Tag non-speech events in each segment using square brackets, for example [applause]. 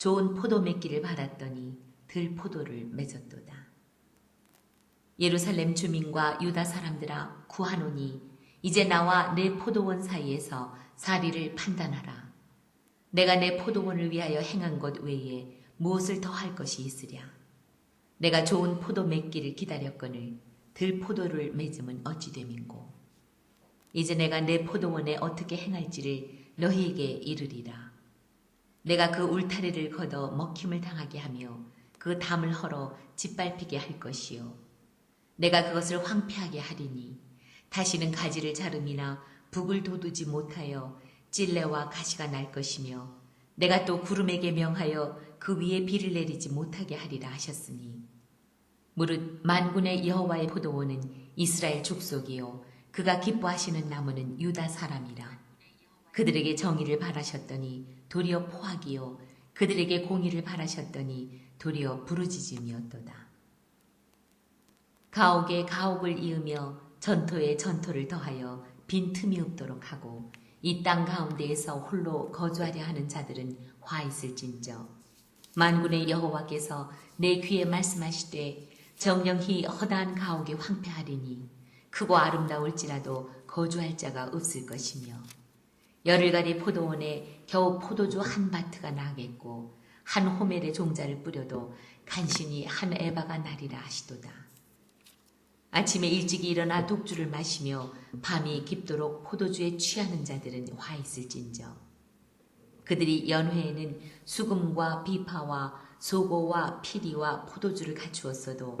좋은 포도 맺기를 바랐더니 들 포도를 맺었도다. 예루살렘 주민과 유다 사람들아 구하노니 이제 나와 내 포도원 사이에서 사리를 판단하라. 내가 내 포도원을 위하여 행한 것 외에 무엇을 더 할 것이 있으랴. 내가 좋은 포도 맺기를 기다렸거늘 들 포도를 맺음은 어찌 됨인고. 이제 내가 내 포도원에 어떻게 행할지를 너희에게 이르리라. 내가 그 울타리를 걷어 먹힘을 당하게 하며 그 담을 헐어 짓밟히게 할 것이요. 내가 그것을 황폐하게 하리니 다시는 가지를 자름이나 북을 돋우지 못하여 찔레와 가시가 날 것이며 내가 또 구름에게 명하여 그 위에 비를 내리지 못하게 하리라 하셨으니. 무릇 만군의 여호와의 포도원은 이스라엘 족속이요. 그가 기뻐하시는 나무는 유다 사람이라. 그들에게 정의를 바라셨더니 도리어 포악이요. 그들에게 공의를 바라셨더니 도리어 부르짖음이었도다. 가옥에 가옥을 이으며 전토에 전토를 더하여 빈 틈이 없도록 하고 이 땅 가운데에서 홀로 거주하려 하는 자들은 화 있을진저. 만군의 여호와께서 내 귀에 말씀하시되 정령히 허다한 가옥이 황폐하리니 크고 아름다울지라도 거주할 자가 없을 것이며 열흘가리 포도원에 겨우 포도주 한 바트가 나겠고 한 호멜의 종자를 뿌려도 간신히 한 에바가 나리라 하시도다. 아침에 일찍 일어나 독주를 마시며 밤이 깊도록 포도주에 취하는 자들은 화 있을진저. 그들이 연회에는 수금과 비파와 소고와 피리와 포도주를 갖추었어도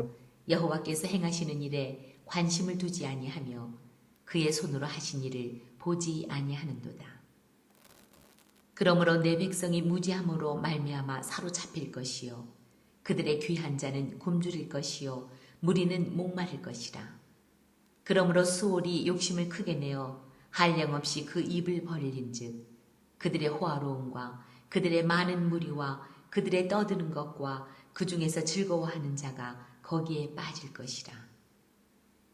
여호와께서 행하시는 일에 관심을 두지 아니하며 그의 손으로 하신 일을 보지 아니하는도다. 그러므로 내 백성이 무지함으로 말미암아 사로잡힐 것이요 그들의 귀한 자는 굶주릴 것이요 무리는 목마를 것이라. 그러므로 수월이 욕심을 크게 내어 한량 없이 그 입을 벌린즉 그들의 호화로움과 그들의 많은 무리와 그들의 떠드는 것과 그 중에서 즐거워하는 자가 거기에 빠질 것이라.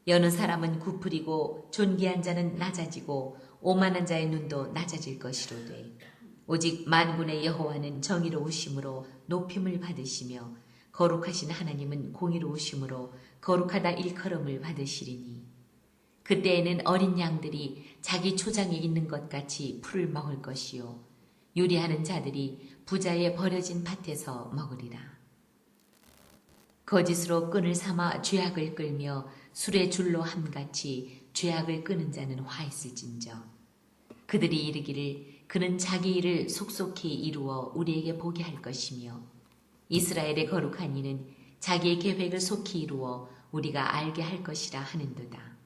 여느 사람은 구풀이고 존귀한 자는 낮아지고 오만한 자의 눈도 낮아질 것이로되 오직 만군의 여호와는 정의로우심으로 높임을 받으시며 거룩하신 하나님은 공의로우심으로 거룩하다 일컬음을 받으시리니. 그때에는 어린 양들이 자기 초장에 있는 것 같이 풀을 먹을 것이요. 유리하는 자들이 부자의 버려진 밭에서 먹으리라. 거짓으로 끈을 삼아 죄악을 끌며 술의 줄로 함같이 죄악을 끄는 자는 화 있을진저 그들이 이르기를 그는 자기 일을 속속히 이루어 우리에게 보게 할 것이며 이스라엘의 거룩한 이는 자기의 계획을 속히 이루어 우리가 알게 할 것이라 하는도다.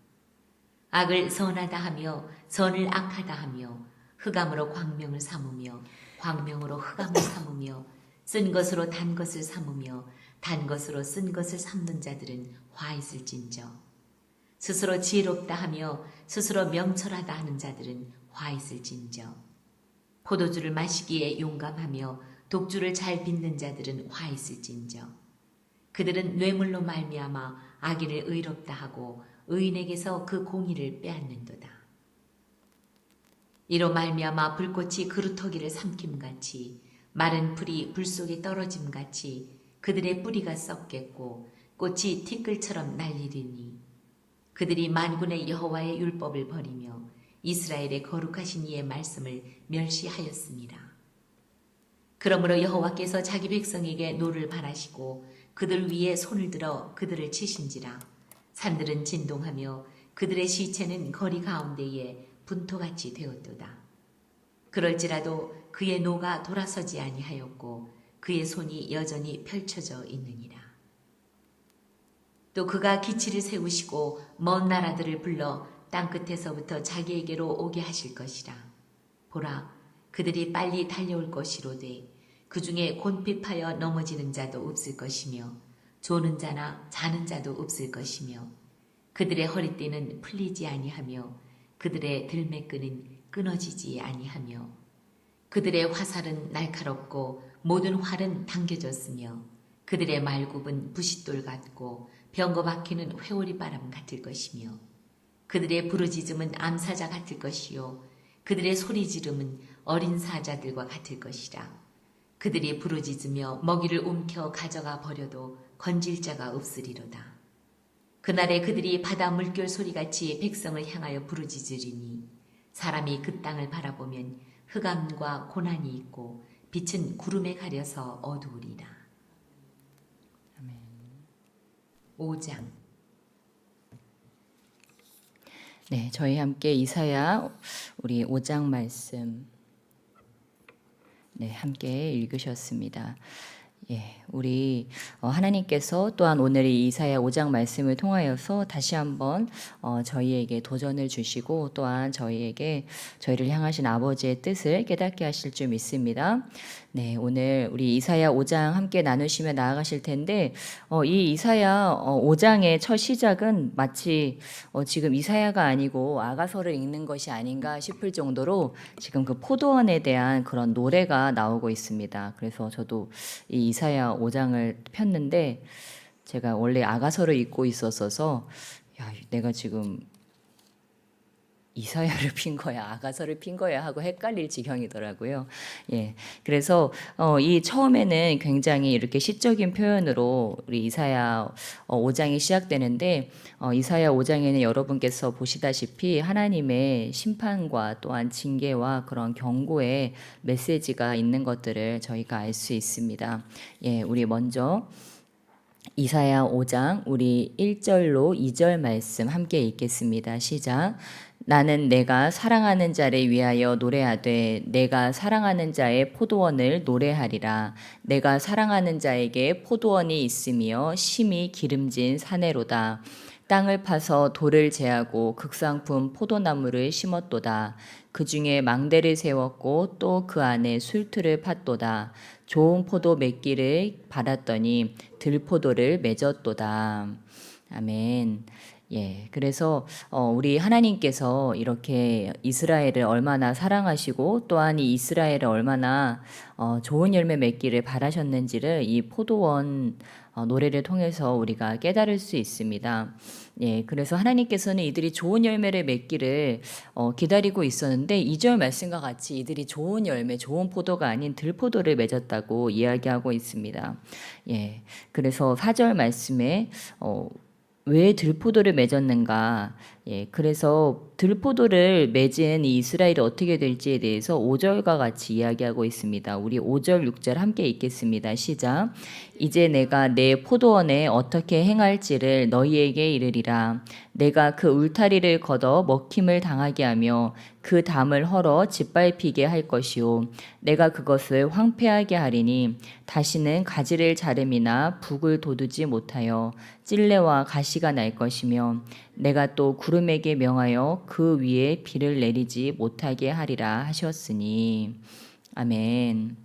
악을 선하다 하며 선을 악하다 하며 흑암으로 광명을 삼으며 광명으로 흑암을 삼으며 쓴 것으로 단 것을 삼으며 단 것으로 쓴 것을 삼는 자들은 화 있을진저. 스스로 지혜롭다 하며 스스로 명철하다 하는 자들은 화 있을진저. 포도주를 마시기에 용감하며 독주를 잘 빚는 자들은 화 있을진저. 그들은 뇌물로 말미암아 악인을 의롭다 하고 의인에게서 그 공의를 빼앗는도다. 이로 말미암아 불꽃이 그루터기를 삼킴같이 마른 풀이 불 속에 떨어짐같이 그들의 뿌리가 썩겠고 꽃이 티끌처럼 날리리니 그들이 만군의 여호와의 율법을 버리며 이스라엘의 거룩하신 이의 말씀을 멸시하였습니다. 그러므로 여호와께서 자기 백성에게 노를 바라시고 그들 위에 손을 들어 그들을 치신지라 산들은 진동하며 그들의 시체는 거리 가운데에 분토같이 되었도다. 그럴지라도 그의 노가 돌아서지 아니하였고 그의 손이 여전히 펼쳐져 있느니라. 또 그가 기치를 세우시고 먼 나라들을 불러 땅끝에서부터 자기에게로 오게 하실 것이라. 보라, 그들이 빨리 달려올 것이로되 그 중에 곤핍하여 넘어지는 자도 없을 것이며 조는 자나 자는 자도 없을 것이며 그들의 허리띠는 풀리지 아니하며 그들의 들매끈은 끊어지지 아니하며 그들의 화살은 날카롭고 모든 활은 당겨졌으며 그들의 말굽은 부싯돌 같고 병거 박히는 회오리 바람 같을 것이며 그들의 부르짖음은 암사자 같을 것이요 그들의 소리 지름은 어린 사자들과 같을 것이라 그들이 부르짖으며 먹이를 움켜 가져가 버려도 건질 자가 없으리로다. 그날에 그들이 바다 물결 소리같이 백성을 향하여 부르짖으리니 사람이 그 땅을 바라보면 흑암과 고난이 있고 빛은 구름에 가려서 어두우리라. 아멘. 5장 네, 저희 함께 이사야 우리 5장 말씀 네, 함께 읽으셨습니다. 예, 우리 어, 하나님께서 또한 오늘 이 이사야 5장 말씀을 통하여서 다시 한번 어, 저희에게 도전을 주시고 또한 저희에게 저희를 향하신 아버지의 뜻을 깨닫게 하실 줄 믿습니다. 네, 오늘 우리 이사야 5장 함께 나누시며 나아가실 텐데 어, 이 이사야 어, 5장의 첫 시작은 마치 어, 지금 이사야가 아니고 아가서를 읽는 것이 아닌가 싶을 정도로 지금 그 포도원에 대한 그런 노래가 나오고 있습니다. 그래서 저도 이 이사야 5장을 폈는데 제가 원래 아가서를 읽고 있었어서 야, 내가 지금 이사야를 [laughs] 핀 거야, 아가서를 핀 거야 하고 헷갈릴 지경이더라고요. 예. 그래서 어, 이 처음에는 굉장히 이렇게 시적인 표현으로 우리 이사야 어, 5장이 시작되는데 어, 이사야 5장에는 여러분께서 보시다시피 하나님의 심판과 또한 징계와 그런 경고의 메시지가 있는 것들을 저희가 알 수 있습니다. 예, 우리 먼저 이사야 5장 우리 1절로 2절 말씀 함께 읽겠습니다. 시작. 나는 내가 사랑하는 자를 위하여 노래하되 내가 사랑하는 자의 포도원을 노래하리라. 내가 사랑하는 자에게 포도원이 있으며 심히 기름진 사내로다. 땅을 파서 돌을 제하고 극상품 포도나무를 심었도다. 그 중에 망대를 세웠고 또 그 안에 술틀을 팠도다. 좋은 포도 맺기를 받았더니 들포도를 맺었도다. 아멘. 예, 그래서 어, 우리 하나님께서 이렇게 이스라엘을 얼마나 사랑하시고 또한 이 이스라엘을 얼마나 어, 좋은 열매 맺기를 바라셨는지를 이 포도원 어, 노래를 통해서 우리가 깨달을 수 있습니다. 예, 그래서 하나님께서는 이들이 좋은 열매를 맺기를 어, 기다리고 있었는데 2절 말씀과 같이 이들이 좋은 열매, 좋은 포도가 아닌 들포도를 맺었다고 이야기하고 있습니다. 예, 그래서 4절 말씀에 어, 왜 들포도를 맺었는가? 예, 그래서 들포도를 맺은 이 이스라엘이 어떻게 될지에 대해서 5절과 같이 이야기하고 있습니다. 우리 5절, 6절 함께 읽겠습니다. 시작. 이제 내가 내 포도원에 어떻게 행할지를 너희에게 이르리라. 내가 그 울타리를 걷어 먹힘을 당하게 하며 그 담을 헐어 짓밟히게 할 것이요. 내가 그것을 황폐하게 하리니 다시는 가지를 자름이나 북을 돋우지 못하여 찔레와 가시가 날 것이며 내가 또 구름 에게 명하여 그 위에 비를 내리지 못하게 하리라 하셨으니 아멘.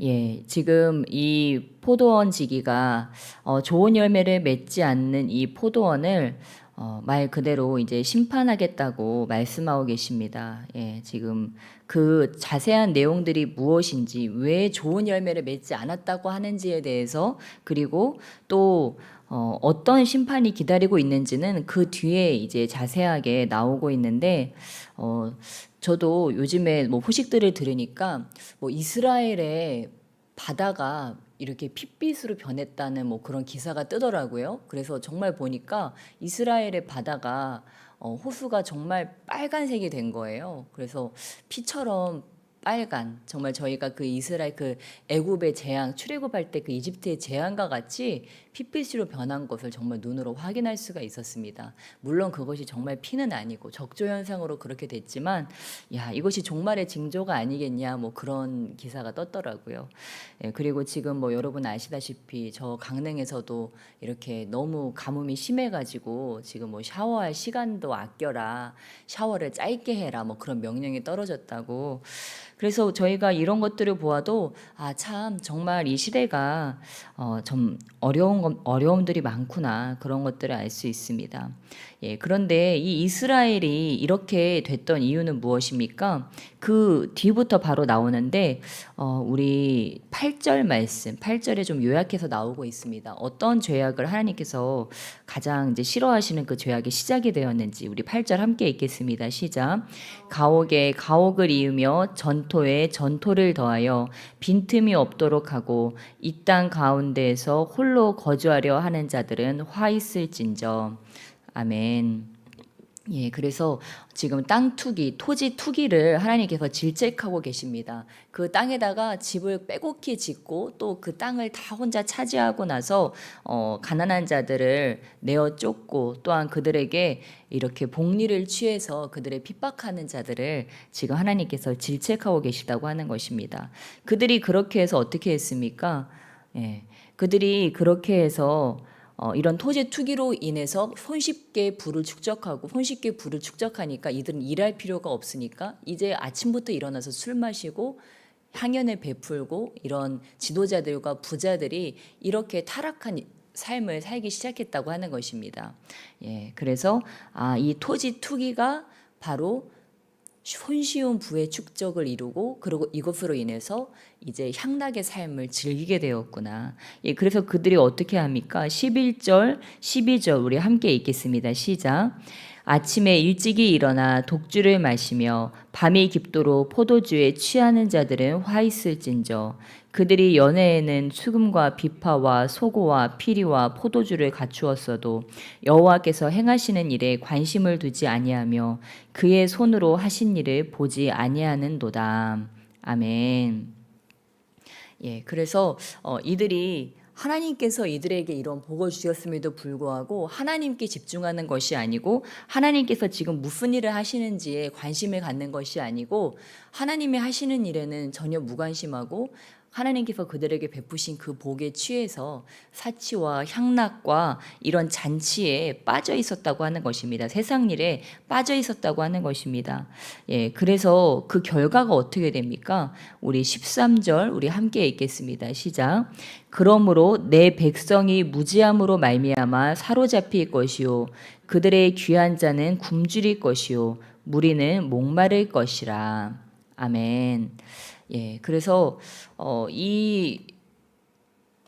예, 지금 이 포도원 지기가 어, 좋은 열매를 맺지 않는 이 포도원을 어, 말 그대로 이제 심판하겠다고 말씀하고 계십니다. 예, 지금 그 자세한 내용들이 무엇인지, 왜 좋은 열매를 맺지 않았다고 하는지에 대해서, 그리고 또 어, 어떤 심판이 기다리고 있는지는 그 뒤에 이제 자세하게 나오고 있는데, 어, 저도 요즘에 뭐 소식들을 들으니까 뭐 이스라엘의 바다가 이렇게 핏빛으로 변했다는 뭐 그런 기사가 뜨더라고요. 그래서 정말 보니까 이스라엘의 바다가 어, 호수가 정말 빨간색이 된 거예요. 그래서 피처럼 빨간 정말 저희가 그 이스라엘 그 애굽의 재앙 출애굽할 때 그 이집트의 재앙과 같이 핏빛으로 변한 것을 정말 눈으로 확인할 수가 있었습니다. 물론 그것이 정말 피는 아니고 적조 현상으로 그렇게 됐지만 야 이것이 종말의 징조가 아니겠냐 뭐 그런 기사가 떴더라고요. 예, 그리고 지금 뭐 여러분 아시다시피 저 강릉에서도 이렇게 너무 가뭄이 심해가지고 지금 뭐 샤워할 시간도 아껴라 샤워를 짧게 해라 뭐 그런 명령이 떨어졌다고 그래서 저희가 이런 것들을 보아도 아 참 정말 이 시대가 어, 좀 어려운 것- 어려움들이 많구나 그런 것들을 알 수 있습니다. 예, 그런데 이 이스라엘이 이렇게 됐던 이유는 무엇입니까? 그 뒤부터 바로 나오는데 어, 우리 8절 말씀, 8절에 좀 요약해서 나오고 있습니다. 어떤 죄악을 하나님께서 가장 이제 싫어하시는 그 죄악의 시작이 되었는지 우리 8절 함께 읽겠습니다. 시작. 가옥에 가옥을 이으며 전 전토에 전토를 더하여 빈틈이 없도록 하고 이 땅 가운데에서 홀로 거 주하려 하는 자들은 화 있을진저 아멘. 예, 그래서 지금 땅 투기, 토지 투기를 하나님께서 질책하고 계십니다. 그 땅에다가 집을 빼곡히 짓고 또 그 땅을 다 혼자 차지하고 나서 어, 가난한 자들을 내어 쫓고 또한 그들에게 이렇게 복리를 취해서 그들의 핍박하는 자들을 지금 하나님께서 질책하고 계시다고 하는 것입니다. 그들이 그렇게 해서 어떻게 했습니까? 예, 그들이 그렇게 해서 어, 이런 토지 투기로 인해서 손쉽게 부를 축적하고 손쉽게 부를 축적하니까 이들은 일할 필요가 없으니까 이제 아침부터 일어나서 술 마시고 향연을 베풀고 이런 지도자들과 부자들이 이렇게 타락한 삶을 살기 시작했다고 하는 것입니다. 예, 그래서 아, 이 토지 투기가 바로 손쉬운 부의 축적을 이루고 그리고 이것으로 인해서 이제 향락의 삶을 즐기게 되었구나. 예, 그래서 그들이 어떻게 합니까? 11절, 12절 우리 함께 읽겠습니다. 시작. 아침에 일찍이 일어나 독주를 마시며 밤이 깊도록 포도주에 취하는 자들은 화 있을진저 그들이 연애에는 수금과 비파와 소고와 피리와 포도주를 갖추었어도 여호와께서 행하시는 일에 관심을 두지 아니하며 그의 손으로 하신 일을 보지 아니하는도다. 아멘. 예, 그래서 어, 이들이 하나님께서 이들에게 이런 복을 주셨음에도 불구하고 하나님께 집중하는 것이 아니고 하나님께서 지금 무슨 일을 하시는지에 관심을 갖는 것이 아니고 하나님이 하시는 일에는 전혀 무관심하고 하나님께서 그들에게 베푸신 그 복에 취해서 사치와 향락과 이런 잔치에 빠져 있었다고 하는 것입니다. 세상 일에 빠져 있었다고 하는 것입니다. 예, 그래서 그 결과가 어떻게 됩니까? 우리 13절 우리 함께 읽겠습니다. 시작. 그러므로 내 백성이 무지함으로 말미암아 사로잡힐 것이요 그들의 귀한 자는 굶주릴 것이요 무리는 목마를 것이라. 아멘. 예, 그래서 어, 이,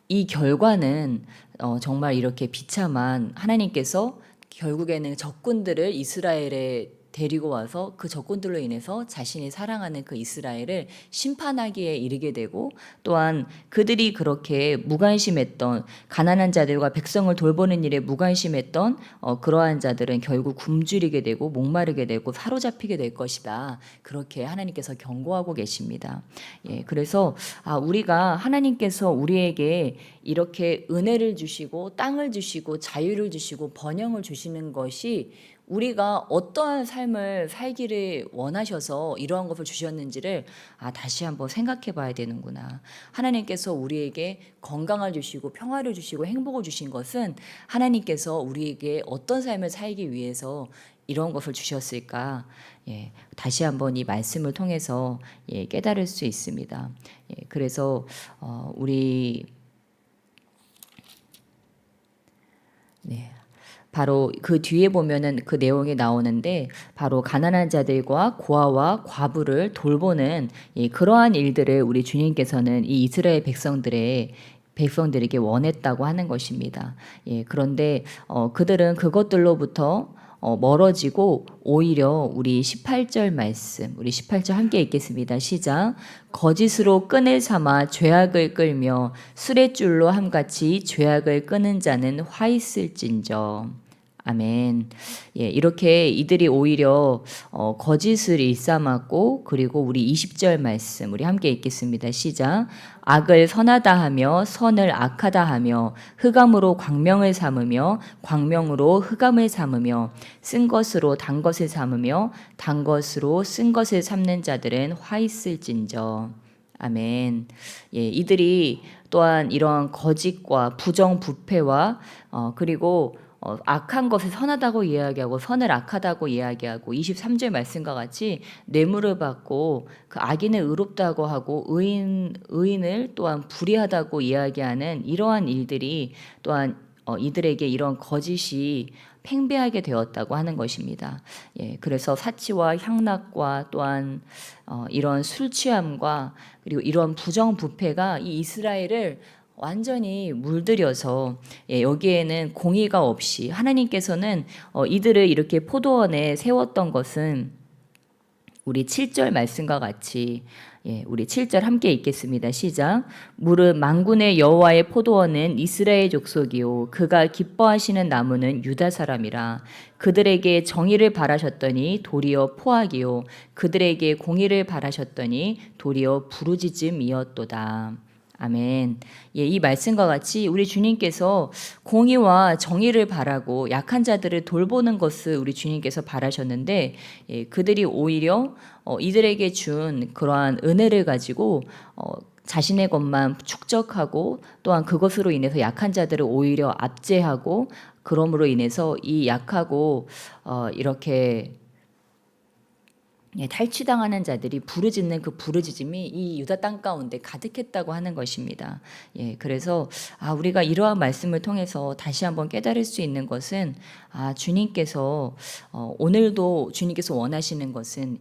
이 결과는 어, 정말 이렇게 비참한 하나님께서 결국에는 적군들을 이스라엘에 데리고 와서 그 적군들로 인해서 자신이 사랑하는 그 이스라엘을 심판하기에 이르게 되고 또한 그들이 그렇게 무관심했던 가난한 자들과 백성을 돌보는 일에 무관심했던 어, 그러한 자들은 결국 굶주리게 되고 목마르게 되고 사로잡히게 될 것이다. 그렇게 하나님께서 경고하고 계십니다. 예, 그래서 아, 우리가 하나님께서 우리에게 이렇게 은혜를 주시고 땅을 주시고 자유를 주시고 번영을 주시는 것이 우리가 어떠한 삶을 살기를 원하셔서 이러한 것을 주셨는지를 아, 다시 한번 생각해 봐야 되는구나. 하나님께서 우리에게 건강을 주시고 평화를 주시고 행복을 주신 것은 하나님께서 우리에게 어떤 삶을 살기 위해서 이런 것을 주셨을까? 예, 다시 한번 이 말씀을 통해서 예, 깨달을 수 있습니다. 예, 그래서 어, 우리 네. 바로 그 뒤에 보면은 그 내용이 나오는데 바로 가난한 자들과 고아와 과부를 돌보는 이 그러한 일들을 우리 주님께서는 이 이스라엘 백성들의 백성들에게 원했다고 하는 것입니다. 예, 그런데 어, 그들은 그것들로부터 어, 멀어지고 오히려 우리 18절 말씀, 우리 18절 함께 읽겠습니다. 시작. 거짓으로 끈을 삼아 죄악을 끌며 술의 줄로 함같이 죄악을 끄는 자는 화 있을진저. 아멘. 예, 이렇게 이들이 오히려 어, 거짓을 일삼았고 그리고 우리 20절 말씀 우리 함께 읽겠습니다. 시작. 악을 선하다 하며 선을 악하다 하며 흑암으로 광명을 삼으며 광명으로 흑암을 삼으며 쓴 것으로 단 것을 삼으며 단 것으로 쓴 것을 삼는 자들은 화 있을진저. 아멘. 예, 이들이 또한 이러한 거짓과 부정 부패와 어, 그리고 어, 악한 것을 선하다고 이야기하고 선을 악하다고 이야기하고 23절 말씀과 같이 뇌물을 받고 그 악인을 의롭다고 하고 의인 의인을 또한 불의하다고 이야기하는 이러한 일들이 또한 어, 이들에게 이런 거짓이 팽배하게 되었다고 하는 것입니다. 예, 그래서 사치와 향락과 또한 어, 이런 술 취함과 그리고 이런 부정 부패가 이 이스라엘을 완전히 물들여서 예, 여기에는 공의가 없이 하나님께서는 어, 이들을 이렇게 포도원에 세웠던 것은 우리 7절 말씀과 같이 예, 우리 7절 함께 읽겠습니다. 시작. 무릇 만군의 여호와의 포도원은 이스라엘 족속이요 그가 기뻐하시는 나무는 유다 사람이라 그들에게 정의를 바라셨더니 도리어 포악이요 그들에게 공의를 바라셨더니 도리어 부르짖음이었도다. 아멘. 예, 이 말씀과 같이 우리 주님께서 공의와 정의를 바라고 약한 자들을 돌보는 것을 우리 주님께서 바라셨는데 예, 그들이 오히려 어, 이들에게 준 그러한 은혜를 가지고 어, 자신의 것만 축적하고 또한 그것으로 인해서 약한 자들을 오히려 압제하고 그러므로 인해서 이 약하고 어, 이렇게 예, 탈취당하는 자들이 부르짖는 그 부르짖음이 이 유다 땅 가운데 가득했다고 하는 것입니다. 예, 그래서 아, 우리가 이러한 말씀을 통해서 다시 한번 깨달을 수 있는 것은 아, 주님께서 어, 오늘도 주님께서 원하시는 것은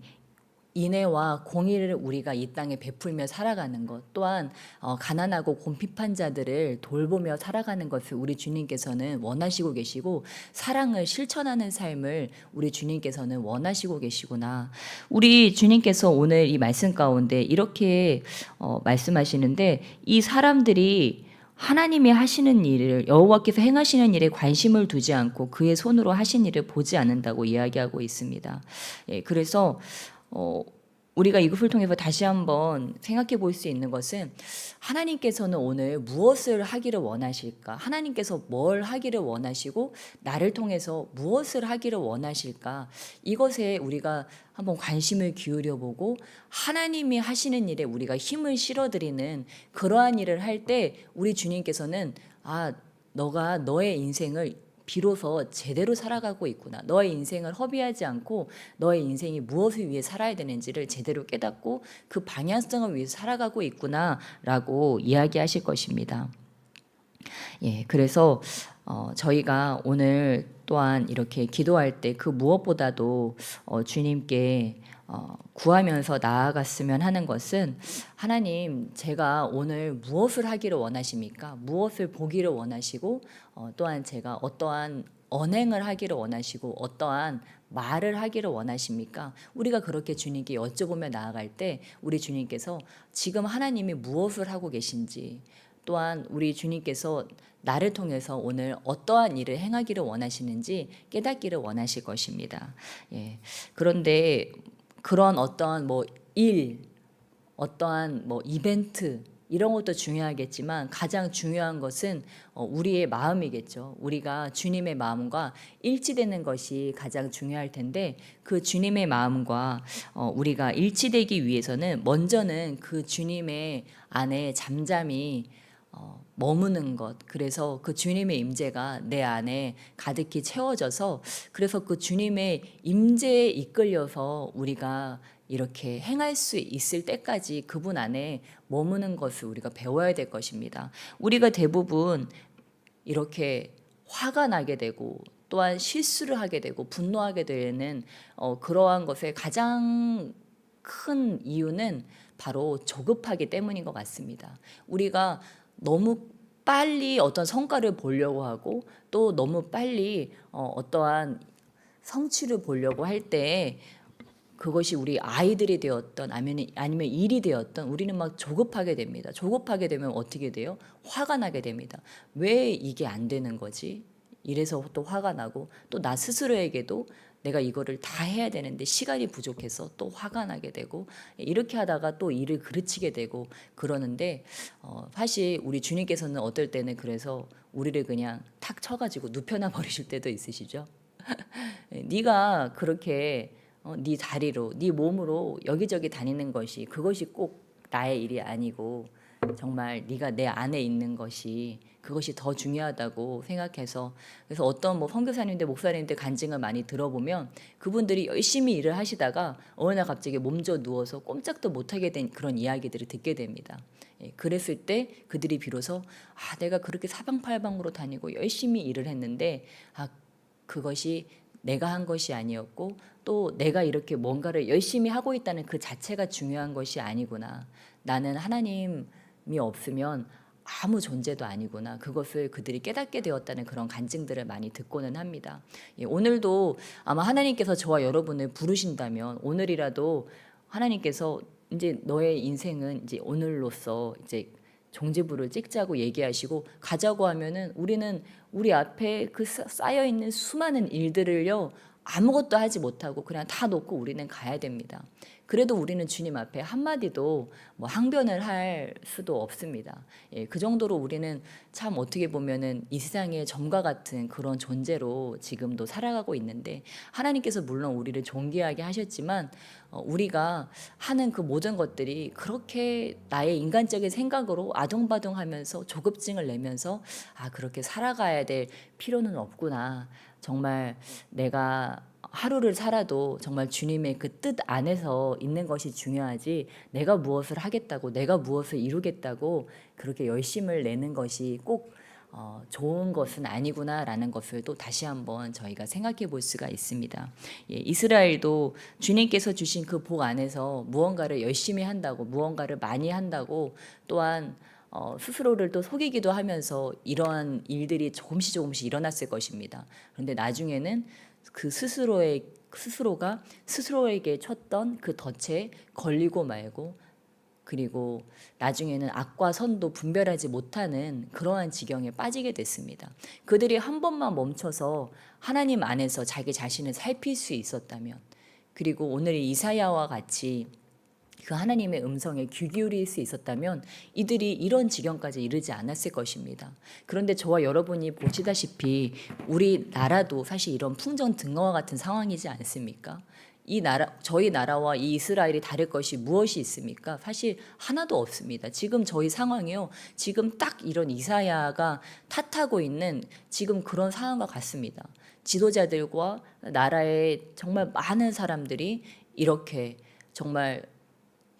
인애와 공의를 우리가 이 땅에 베풀며 살아가는 것 또한 어, 가난하고 곰핍한 자들을 돌보며 살아가는 것을 우리 주님께서는 원하시고 계시고 사랑을 실천하는 삶을 우리 주님께서는 원하시고 계시구나 우리 주님께서 오늘 이 말씀 가운데 이렇게 어, 말씀하시는데 이 사람들이 하나님이 하시는 일을 여호와께서 행하시는 일에 관심을 두지 않고 그의 손으로 하신 일을 보지 않는다고 이야기하고 있습니다. 예, 그래서 어, 우리가 이것을 통해서 다시 한번 생각해 볼 수 있는 것은 하나님께서는 오늘 무엇을 하기를 원하실까? 하나님께서 뭘 하기를 원하시고 나를 통해서 무엇을 하기를 원하실까? 이것에 우리가 한번 관심을 기울여 보고 하나님이 하시는 일에 우리가 힘을 실어 드리는 그러한 일을 할 때 우리 주님께서는 아, 너가 너의 인생을 비로소 제대로 살아가고 있구나. 너의 인생을 허비하지 않고 너의 인생이 무엇을 위해 살아야 되는지를 제대로 깨닫고 그 방향성을 위해 살아가고 있구나라고 이야기하실 것입니다. 예, 그래서 어, 저희가 오늘 또한 이렇게 기도할 때 그 무엇보다도 어, 주님께 어, 구하면서 나아갔으면 하는 것은 하나님 제가 오늘 무엇을 하기를 원하십니까? 무엇을 보기를 원하시고 어, 또한 제가 어떠한 언행을 하기를 원하시고 어떠한 말을 하기를 원하십니까? 우리가 그렇게 주님께 여쭤보며 나아갈 때 우리 주님께서 지금 하나님이 무엇을 하고 계신지 또한 우리 주님께서 나를 통해서 오늘 어떠한 일을 행하기를 원하시는지 깨닫기를 원하실 것입니다. 예. 그런데 그런 어떠한 뭐 일, 어떠한 뭐 이벤트 이런 것도 중요하겠지만 가장 중요한 것은 어, 우리의 마음이겠죠. 우리가 주님의 마음과 일치되는 것이 가장 중요할 텐데 그 주님의 마음과 어, 우리가 일치되기 위해서는 먼저는 그 주님의 안에 잠잠히 어, 머무는 것. 그래서 그 주님의 임재가 내 안에 가득히 채워져서 그래서 그 주님의 임재에 이끌려서 우리가 이렇게 행할 수 있을 때까지 그분 안에 머무는 것을 우리가 배워야 될 것입니다. 우리가 대부분 이렇게 화가 나게 되고 또한 실수를 하게 되고 분노하게 되는 어, 그러한 것의 가장 큰 이유는 바로 조급하기 때문인 것 같습니다. 우리가 너무 빨리 어떤 성과를 보려고 하고 또 너무 빨리 어, 어떠한 성취를 보려고 할 때 그것이 우리 아이들이 되었던 아니면 아니면 일이 되었던 우리는 막 조급하게 됩니다. 조급하게 되면 어떻게 돼요? 화가 나게 됩니다. 왜 이게 안 되는 거지? 이래서 또 화가 나고 또 나 스스로에게도 내가 이거를 다 해야 되는데 시간이 부족해서 또 화가 나게 되고 이렇게 하다가 또 일을 그르치게 되고 그러는데 어, 사실 우리 주님께서는 어떨 때는 그래서 우리를 그냥 탁 쳐가지고 눕혀놔 버리실 때도 있으시죠. [laughs] 네가 그렇게 어, 네 다리로, 네 몸으로 여기저기 다니는 것이 그것이 꼭 나의 일이 아니고 정말 네가 내 안에 있는 것이 그것이 더 중요하다고 생각해서 그래서 어떤 뭐 선교사님들 목사님들 간증을 많이 들어보면 그분들이 열심히 일을 하시다가 어느 날 갑자기 몸져 누워서 꼼짝도 못하게 된 그런 이야기들을 듣게 됩니다. 예, 그랬을 때 그들이 비로소 아 내가 그렇게 사방팔방으로 다니고 열심히 일을 했는데 아 그것이 내가 한 것이 아니었고 또 내가 이렇게 뭔가를 열심히 하고 있다는 그 자체가 중요한 것이 아니구나. 나는 하나님이 없으면 아무 존재도 아니구나. 그것을 그들이 깨닫게 되었다는 그런 간증들을 많이 듣고는 합니다. 예, 오늘도 아마 하나님께서 저와 여러분을 부르신다면 오늘이라도 하나님께서 이제 너의 인생은 이제 오늘로서 이제 종지부를 찍자고 얘기하시고 가자고 하면은 우리는 우리 앞에 그 쌓여 있는 수많은 일들을요 아무것도 하지 못하고 그냥 다 놓고 우리는 가야 됩니다. 그래도 우리는 주님 앞에 한마디도 뭐 항변을 할 수도 없습니다. 예, 그 정도로 우리는 참 어떻게 보면은 이 세상의 점과 같은 그런 존재로 지금도 살아가고 있는데 하나님께서 물론 우리를 존귀하게 하셨지만 어, 우리가 하는 그 모든 것들이 그렇게 나의 인간적인 생각으로 아동바동하면서 조급증을 내면서 아 그렇게 살아가야 될 필요는 없구나. 정말 내가 하루를 살아도 정말 주님의 그 뜻 안에서 있는 것이 중요하지 내가 무엇을 하겠다고 내가 무엇을 이루겠다고 그렇게 열심을 내는 것이 꼭 어, 좋은 것은 아니구나라는 것을 또 다시 한번 저희가 생각해 볼 수가 있습니다. 예, 이스라엘도 주님께서 주신 그 복 안에서 무언가를 열심히 한다고 무언가를 많이 한다고 또한 어, 스스로를 또 속이기도 하면서 이러한 일들이 조금씩 조금씩 일어났을 것입니다. 그런데 나중에는 그 스스로의 스스로가 스스로에게 쳤던 그 덫에 걸리고 말고 그리고 나중에는 악과 선도 분별하지 못하는 그러한 지경에 빠지게 됐습니다. 그들이 한 번만 멈춰서 하나님 안에서 자기 자신을 살필 수 있었다면 그리고 오늘 이 이사야와 같이 그 하나님의 음성에 귀 기울일 수 있었다면 이들이 이런 지경까지 이르지 않았을 것입니다. 그런데 저와 여러분이 보시다시피 우리나라도 사실 이런 풍전 등어와 같은 상황이지 않습니까? 이 나라 저희 나라와 이 이스라엘이 다를 것이 무엇이 있습니까? 사실 하나도 없습니다. 지금 저희 상황이요. 지금 딱 이런 이사야가 탓하고 있는 지금 그런 상황과 같습니다. 지도자들과 나라의 정말 많은 사람들이 이렇게 정말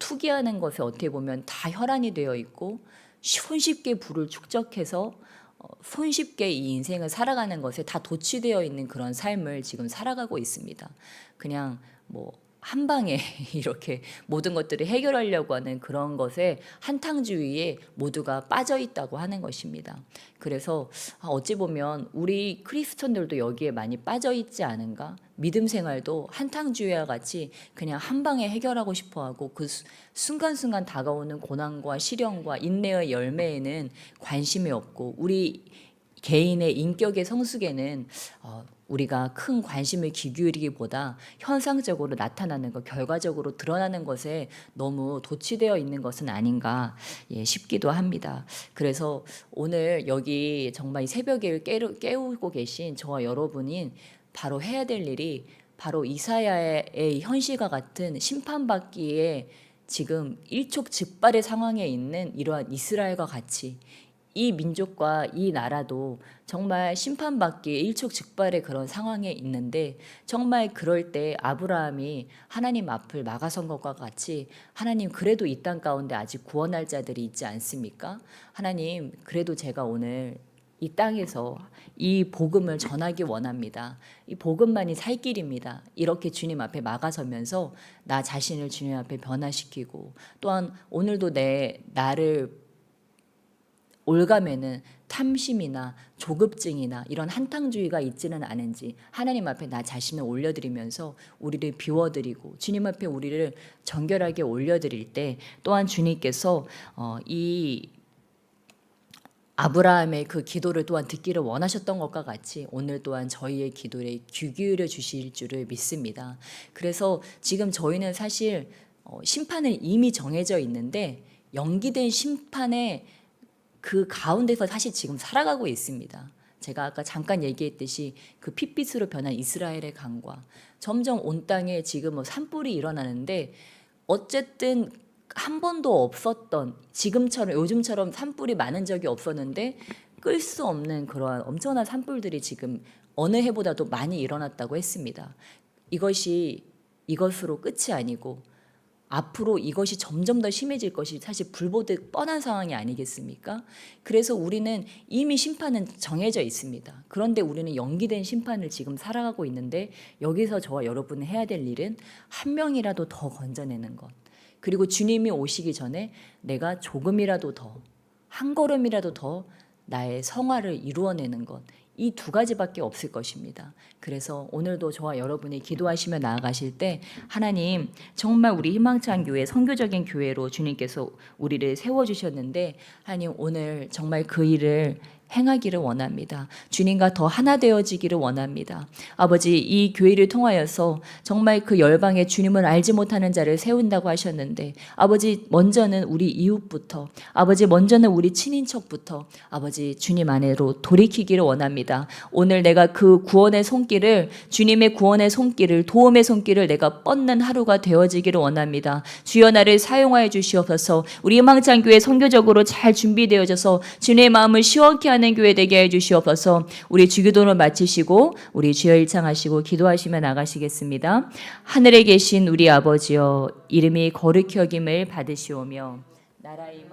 투기하는 것에 어떻게 보면 다 혈안이 되어 있고 손쉽게 부를 축적해서 어, 손쉽게 이 인생을 살아가는 것에 다 도취되어 있는 그런 삶을 지금 살아가고 있습니다. 그냥 뭐 한 방에 [laughs] 이렇게 모든 것들을 해결하려고 하는 그런 것에 한탕주의에 모두가 빠져 있다고 하는 것입니다. 그래서 아, 어찌 보면 우리 크리스천들도 여기에 많이 빠져 있지 않은가? 믿음 생활도 한탕주의와 같이 그냥 한 방에 해결하고 싶어 하고 그 수- 순간순간 다가오는 고난과 시련과 인내의 열매에는 관심이 없고 우리 개인의 인격의 성숙에는 어, 우리가 큰 관심을 기울이기보다 현상적으로 나타나는 것, 결과적으로 드러나는 것에 너무 도취되어 있는 것은 아닌가 예, 싶기도 합니다. 그래서 오늘 여기 정말 이 새벽에 깨우, 깨우고 계신 저와 여러분이 바로 해야 될 일이 바로 이사야의 현실과 같은 심판받기에 지금 일촉즉발의 상황에 있는 이러한 이스라엘과 같이 이 민족과 이 나라도 정말 심판받기 일촉즉발의 그런 상황에 있는데 정말 그럴 때 아브라함이 하나님 앞을 막아선 것과 같이 하나님 그래도 이 땅 가운데 아직 구원할 자들이 있지 않습니까? 하나님 그래도 제가 오늘 이 땅에서 이 복음을 전하기 원합니다. 이 복음만이 살 길입니다. 이렇게 주님 앞에 막아서면서 나 자신을 주님 앞에 변화시키고 또한 오늘도 내 나를 올가매는 탐심이나 조급증이나 이런 한탕주의가 있지는 않은지 하나님 앞에 나 자신을 올려드리면서 우리를 비워드리고 주님 앞에 우리를 정결하게 올려드릴 때 또한 주님께서 어, 이 아브라함의 그 기도를 또한 듣기를 원하셨던 것과 같이 오늘 또한 저희의 기도에 귀 기울여 주실 줄을 믿습니다. 그래서 지금 저희는 사실 어, 심판은 이미 정해져 있는데 연기된 심판의 그 가운데서 사실 지금 살아가고 있습니다. 제가 아까 잠깐 얘기했듯이 그 핏빛으로 변한 이스라엘의 강과 점점 온 땅에 지금 뭐 산불이 일어나는데 어쨌든 한 번도 없었던 지금처럼 요즘처럼 산불이 많은 적이 없었는데 끌 수 없는 그러한 엄청난 산불들이 지금 어느 해보다도 많이 일어났다고 했습니다. 이것이 이것으로 끝이 아니고 앞으로 이것이 점점 더 심해질 것이 사실 불보듯 뻔한 상황이 아니겠습니까? 그래서 우리는 이미 심판은 정해져 있습니다. 그런데 우리는 연기된 심판을 지금 살아가고 있는데 여기서 저와 여러분이 해야 될 일은 한 명이라도 더 건져내는 것. 그리고 주님이 오시기 전에 내가 조금이라도 더, 한 걸음이라도 더 나의 성화를 이루어내는 것. 이 두 가지밖에 없을 것입니다. 그래서 오늘도 저와 여러분이 기도하시며 나아가실 때 하나님 정말 우리 희망찬 교회 선교적인 교회로 주님께서 우리를 세워 주셨는데 하나님 오늘 정말 그 일을 행하기를 원합니다. 주님과 더 하나 되어지기를 원합니다. 아버지, 이 교회를 통하여서 정말 그 열방에 주님을 알지 못하는 자를 세운다고 하셨는데, 아버지, 먼저는 우리 이웃부터, 아버지, 먼저는 우리 친인척부터, 아버지, 주님 안으로 돌이키기를 원합니다. 오늘 내가 그 구원의 손길을, 주님의 구원의 손길을, 도움의 손길을 내가 뻗는 하루가 되어지기를 원합니다. 주여 나를 사용하여 주시옵소서, 우리 희망찬교회 선교적으로 잘 준비되어져서 주님의 마음을 시원케 하는 교회 되게 해 주시옵소서. 우리 주기도를 마치시고 우리 주여 일창하시고 기도하시며 나가시겠습니다. 하늘에 계신 우리 아버지여 이름이 거룩히 여김을 받으시오며 나라의